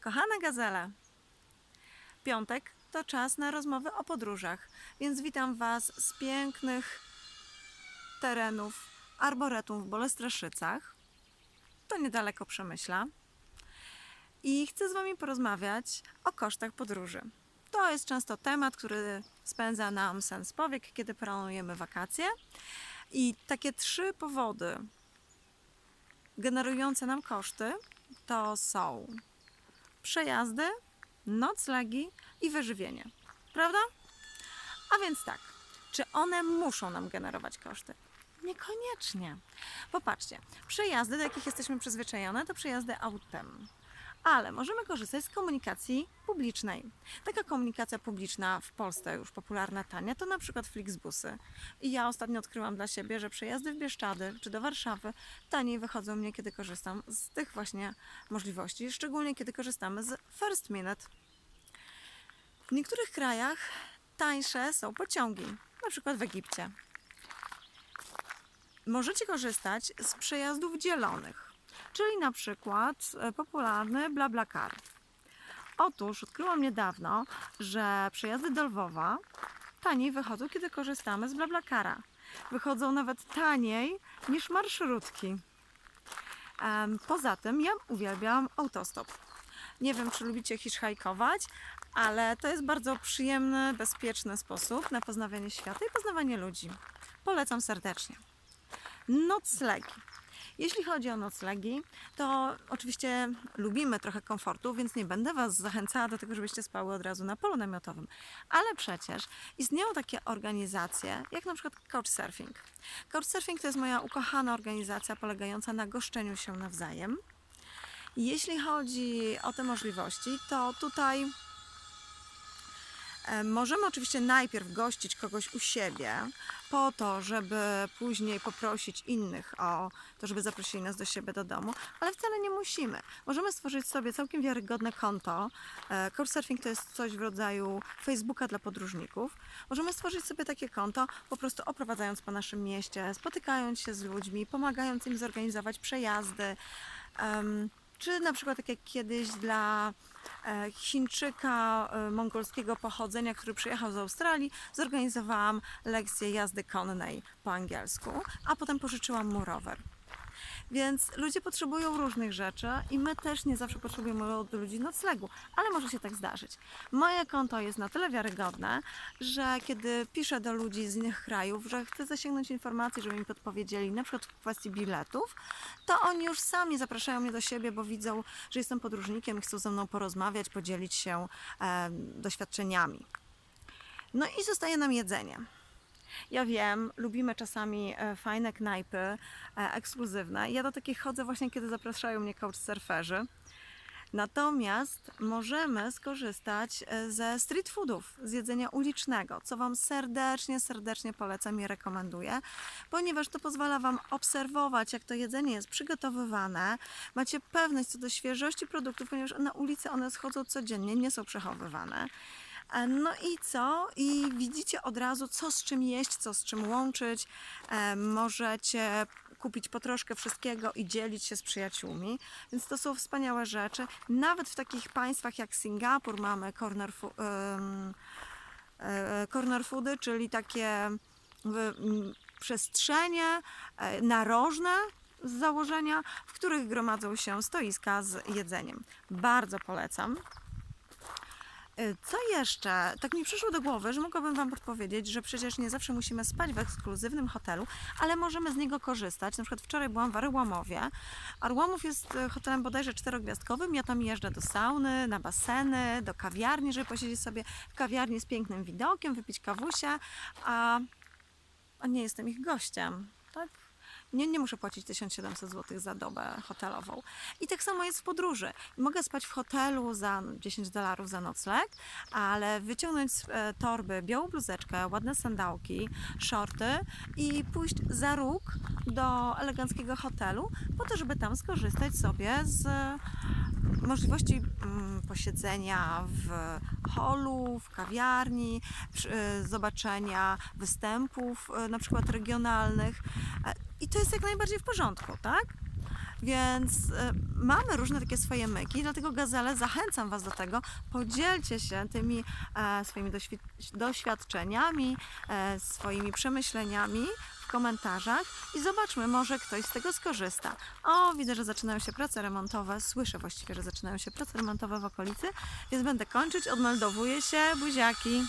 Kochane gazele, piątek to czas na rozmowy o podróżach, więc witam Was z pięknych terenów Arboretum w Bolestraszycach. To niedaleko Przemyśla. I chcę z Wami porozmawiać o kosztach podróży. To jest często temat, który spędza nam sens powiek, kiedy planujemy wakacje. I takie trzy powody generujące nam koszty to są przejazdy, noclegi i wyżywienie. Prawda? A więc tak, czy one muszą nam generować koszty? Niekoniecznie. Popatrzcie, przejazdy, do jakich jesteśmy przyzwyczajone, to przejazdy autem. Ale możemy korzystać z komunikacji publicznej. Taka komunikacja publiczna w Polsce już popularna, tania, to na przykład Flixbusy. I ja ostatnio odkryłam dla siebie, że przejazdy w Bieszczady czy do Warszawy taniej wychodzą mnie, kiedy korzystam z tych właśnie możliwości, szczególnie kiedy korzystamy z First Minute. W niektórych krajach tańsze są pociągi, na przykład w Egipcie. Możecie korzystać z przejazdów dzielonych, czyli na przykład e, popularny BlaBlaCar. Otóż odkryłam niedawno, że przejazdy do Lwowa taniej wychodzą, kiedy korzystamy z BlaBlaCara. Wychodzą nawet taniej niż marszrutki. Poza tym ja uwielbiam autostop. Nie wiem, czy lubicie hitchhike'ować, ale to jest bardzo przyjemny, bezpieczny sposób na poznawanie świata i poznawanie ludzi. Polecam serdecznie. Noclegi. Jeśli chodzi o noclegi, to oczywiście lubimy trochę komfortu, więc nie będę Was zachęcała do tego, żebyście spały od razu na polu namiotowym. Ale przecież istnieją takie organizacje, jak na przykład Couchsurfing. Couchsurfing to jest moja ukochana organizacja polegająca na goszczeniu się nawzajem. Jeśli chodzi o te możliwości, to tutaj możemy oczywiście najpierw gościć kogoś u siebie, po to, żeby później poprosić innych o to, żeby zaprosili nas do siebie do domu, ale wcale nie musimy. Możemy stworzyć sobie całkiem wiarygodne konto. E, Couchsurfing to jest coś w rodzaju Facebooka dla podróżników. Możemy stworzyć sobie takie konto, po prostu oprowadzając po naszym mieście, spotykając się z ludźmi, pomagając im zorganizować przejazdy. Czy na przykład tak jak kiedyś dla e, Chińczyka e, mongolskiego pochodzenia, który przyjechał z Australii, zorganizowałam lekcję jazdy konnej po angielsku, a potem pożyczyłam mu rower. Więc ludzie potrzebują różnych rzeczy i my też nie zawsze potrzebujemy od ludzi noclegu, ale może się tak zdarzyć. Moje konto jest na tyle wiarygodne, że kiedy piszę do ludzi z innych krajów, że chcę zasięgnąć informacji, żeby mi podpowiedzieli, na przykład w kwestii biletów, to oni już sami zapraszają mnie do siebie, bo widzą, że jestem podróżnikiem i chcą ze mną porozmawiać, podzielić się e, doświadczeniami. No i zostaje nam jedzenie. Ja wiem, lubimy czasami e, fajne knajpy, e, ekskluzywne. Ja do takich chodzę właśnie, kiedy zapraszają mnie couchsurferzy. Natomiast możemy skorzystać e, ze street foodów, z jedzenia ulicznego, co Wam serdecznie, serdecznie polecam i rekomenduję, ponieważ to pozwala Wam obserwować, jak to jedzenie jest przygotowywane. Macie pewność co do świeżości produktów, ponieważ na ulicy one schodzą codziennie, nie są przechowywane. E, No i co? I widzicie od razu, co z czym jeść, co z czym łączyć. E, możecie kupić po troszkę wszystkiego i dzielić się z przyjaciółmi. Więc to są wspaniałe rzeczy. Nawet w takich państwach jak Singapur mamy corner, fu- e, corner foody, czyli takie przestrzenie narożne z założenia, w których gromadzą się stoiska z jedzeniem. Bardzo polecam. Y, Co jeszcze? Tak mi przyszło do głowy, że mogłabym Wam podpowiedzieć, że przecież nie zawsze musimy spać w ekskluzywnym hotelu, ale możemy z niego korzystać. Na przykład wczoraj byłam w Arłamowie. Arłamów jest y, hotelem bodajże czterogwiazdkowym. Ja tam jeżdżę do sauny, na baseny, do kawiarni, żeby posiedzieć sobie w kawiarni z pięknym widokiem, wypić kawusia, a nie jestem ich gościem. Tak? Nie, nie muszę płacić 1700 zł za dobę hotelową. I tak samo jest w podróży. Mogę spać w hotelu za 10 dolarów za nocleg, ale wyciągnąć z e, torby białą bluzeczkę, ładne sandałki, shorty i pójść za róg do eleganckiego hotelu, po to, żeby tam skorzystać sobie z możliwości mm, posiedzenia w holu, w kawiarni, e, zobaczenia występów e, na przykład regionalnych. I to jest jak najbardziej w porządku, tak? Więc e, mamy różne takie swoje myki, dlatego Gazele zachęcam Was do tego. Podzielcie się tymi e, swoimi doświ- doświadczeniami, e, swoimi przemyśleniami w komentarzach i zobaczmy, może ktoś z tego skorzysta. O, widzę, że zaczynają się prace remontowe, słyszę właściwie, że zaczynają się prace remontowe w okolicy, więc będę kończyć, odmeldowuję się, buziaki.